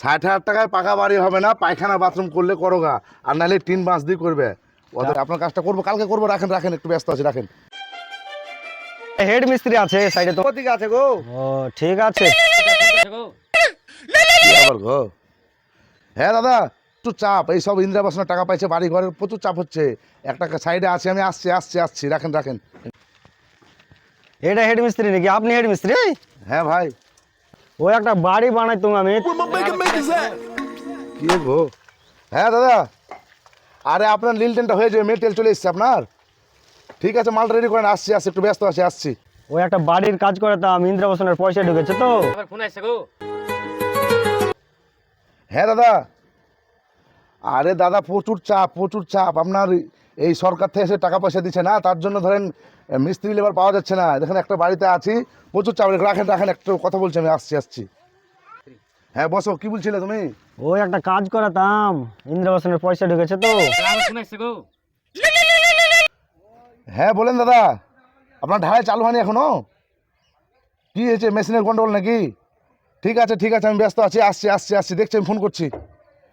ষাট হাজার টাকায় পাকা বাড়ি হবে না পায়খানা বাথরুম করলে করোগা আর নাহলে টিন বাঁশ দিয়ে করবে। ওদের আপনার কাজটা করব কালকে করব রাখেন রাখেন একটু ব্যস্ত আছে রাখেন। হেড মিস্ত্রি আছে সাইডে তো। দিকে আছে গো? ও ঠিক আছে। গো? হ্যাঁ দাদা একটু চাপ। এই সব ইন্দিরা বাসনের টাকা পাইছে বাড়ি ঘরের প্রচুর চাপ হচ্ছে। একটা সাইডে আছি আমি আসছি আসছি আসছি। রাখেন রাখেন। এটা হেড মিস্ত্রি নাকি? আপনি হেড মিস্ত্রি? হ্যাঁ ভাই। ও একটা বাড়ি বানাইতাম আমি। কি গো? হ্যাঁ দাদা। আরে আপনার লিল লিলটেনটা হয়ে যাবে মেটেল চলে এসছে আপনার। ঠিক আছে মাল রেডি করেন আসছি আসছি একটু ব্যস্ত আছি আসছি। ওই একটা বাড়ির কাজ করে তা আমি ইন্দ্রাবাসনের পয়সা ঢুকেছে তো। হ্যাঁ দাদা। আরে দাদা প্রচুর চাপ প্রচুর চাপ। আপনার এই সরকার থেকে এসে টাকা পয়সা দিচ্ছে না তার জন্য ধরেন মিস্ত্রি লেবার পাওয়া যাচ্ছে না। দেখেন একটা বাড়িতে আছি প্রচুর চাপ। রাখেন রাখেন একটু কথা বলছি আমি আসছি আসছি। হ্যাঁ বসো কি বলছিলে তুমি? ও একটা কাজ করাতাম ইন্দ্রাবাসনের পয়সা ঢুকেছে তো। হ্যাঁ বলেন দাদা আপনার ঢালাই চালু হয়নি এখনও? কি হয়েছে মেশিনের গন্ডগোল নাকি? ঠিক আছে ঠিক আছে আমি ব্যস্ত আছি আসছি আসছি আসছি দেখছি আমি ফোন করছি।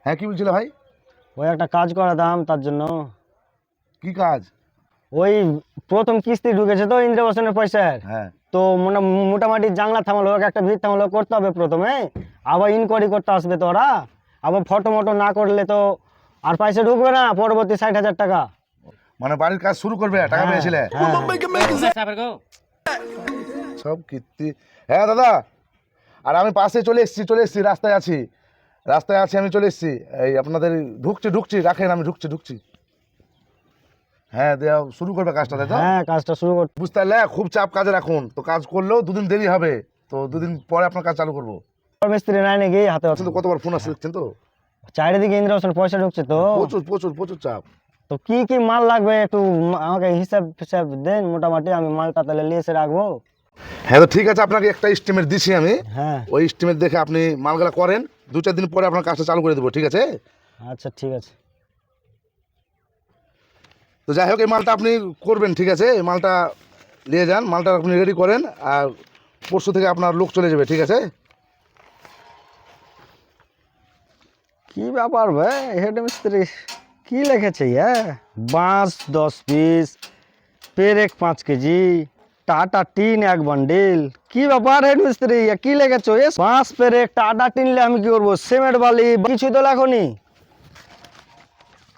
হ্যাঁ কি বলছিলে ভাই? ও একটা কাজ করাতাম তার জন্য। কি কাজ? ওই প্রথম কিস্তি ঢুকেছে তো ইন্দ্রাবাসনের পয়সার। হ্যাঁ। তো মোটা মোটামুটি জাংলা থামালো ওকে একটা ভিত থামালো করতে হবে প্রথমে। আবার ইনকোয়ারি করতে আসবে তো ওরা। আবার ফটো মটো না করলে তো আর পয়সা ঢুকবে না পরবর্তী ষাট হাজার টাকা। মানে বাড়ির কাজ শুরু করবে টাকা হ্যাঁ, পেয়েছিলে? হ্যাঁ। সব কীর্তি। হ্যাঁ দাদা। আর আমি পাশে চলে এসেছি চলে এসেছি রাস্তায় আছি। রাস্তায় আছি আমি চলে এসেছি। এই আপনাদের ঢুকছি ঢুকছি রাখেন আমি ঢুকছি ঢুকছি। হ্যাঁ দেওয়া শুরু করবে কাজটা তাই তো? হ্যাঁ কাজটা শুরু করতে বুঝতে পারলে খুব চাপ কাজে রাখুন। তো কাজ করলেও দুদিন দেরি হবে। তো দুদিন পরে আপনার কাজ চালু করব। মিস্ত্রি নাই নাকি হাতে হাতে তো কতবার ফোন আসছে দেখছেন তো? চারিদিকে ইন্দ্রাবাসনের পয়সা ঢুকছে তো। প্রচুর প্রচুর প্রচুর চাপ। তো কি কি মাল লাগবে একটু আমাকে হিসাব ফিসাব দেন মোটামুটি আমি মালটা তাহলে নিয়ে এসে রাখব। হ্যাঁ তো ঠিক আছে আপনাকে একটা স্টিমেট দিছি আমি। হ্যাঁ। ওই স্টিমেট দেখে আপনি মালগুলা করেন। দু চার দিন পরে আপনার কাজটা চালু করে দেবো ঠিক আছে? আচ্ছা ঠিক আছে। তো যাই হোক এই মালটা আপনি করবেন ঠিক আছে? এই মালটা নিয়ে যান মালটা আপনি রেডি করেন আর পরশু থেকে আপনার লোক চলে যাবে ঠিক আছে? কি ব্যাপার ভাই? হেড মিস্ত্রি কি লিখেছে হ্যাঁ বাঁশ দশ পিস পেরেক পাঁচ কেজি টাটা টিন এক বান্ডিল কি ব্যাপার হেড মিস্ত্রি? কি লিখেছো এ বাঁশ একটা টাটা টিনলে আমি কি করব? সিমেন্ট বালি কিছু তো লেখনি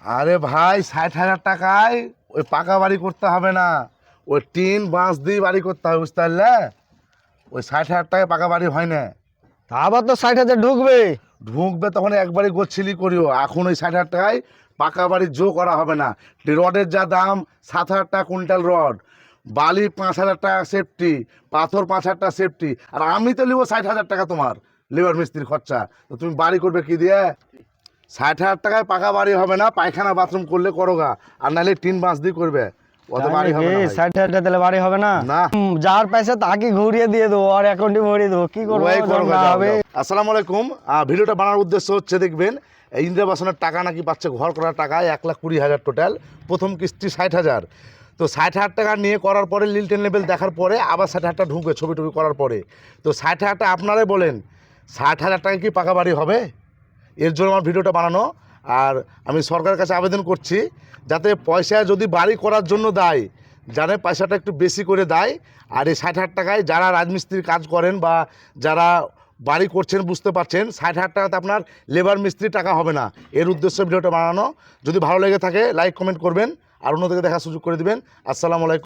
আরে ভাই ষাট হাজার টাকায় ওই পাকা বাড়ি করতে হবে না। ওই টিন বাঁশ দিয়ে বাড়ি করতে হবে বুঝতে পারলে? ওই ষাট হাজার টাকায় পাকা বাড়ি হয় না। তা আবার তো ষাট হাজার ঢুকবে। ঢুকবে তখন একবারই গোচ্ছিলি করিও। এখন ওই ষাট হাজার টাকায় পাকা বাড়ি জো করা হবে না। রডের যা দাম সাত হাজার টাকা কুইন্টাল রড। বালি পাঁচ হাজার টাকা সেফটি পাথর পাঁচ হাজার টাকা সেফটি আর আমি তো নেব ষাট হাজার টাকা তোমার লেবার মিস্ত্রির খরচা। তো তুমি বাড়ি করবে কি দিয়ে? ষাট হাজার টাকায় পাকা বাড়ি হবে না পায়খানা বাথরুম করলে করোগা আর নাহলে টিন বাঁশ দিয়ে করবে। অত বাড়ি হবে না ভাই। ষাট হাজার তাহলে বাড়ি হবে না? না। যার পয়সা তাকে ঘুরিয়ে দিয়ে দেবো আর অ্যাকাউন্টে ভরিয়ে দেবো। কি করব? করো, হবে। আসসালামু আলাইকুম। ভিডিওটা বানানোর উদ্দেশ্য হচ্ছে দেখবেন ইন্দিরা বাসনের টাকা নাকি পাচ্ছে ঘর করার টাকা এক লাখ কুড়ি হাজার টোটাল প্রথম কিস্তি ষাট হাজার। তো ষাট হাজার টাকা নিয়ে করার পরে লিলটেন লেভেল দেখার পরে আবার ষাট হাজার টাকা ঢুকবে ছবি টবি করার পরে। তো ষাট হাজার টাকা আপনারাই বলেন, ষাট হাজার টাকা কি পাকা বাড়ি হবে? এর জন্য আমার ভিডিওটা বানানো। আর আমি সরকারের কাছে আবেদন করছি, যাতে পয়সা যদি বাড়ি করার জন্য দেয় যারা পয়সাটা একটু বেশি করে দেয়, আর এই ষাট হাজার টাকায় যারা রাজমিস্ত্রির কাজ করেন বা যারা বাড়ি করছেন বুঝতে পারছেন, ষাট হাজার টাকাতে আপনার লেবার মিস্ত্রি টাকা হবে না। এর উদ্দেশ্যে ভিডিওটা বানানো। যদি ভালো লেগে থাকে লাইক কমেন্ট করবেন। আর অন্যদেরকে দেখার সুযোগ করে দিবেন। আসসালামু আলাইকুম।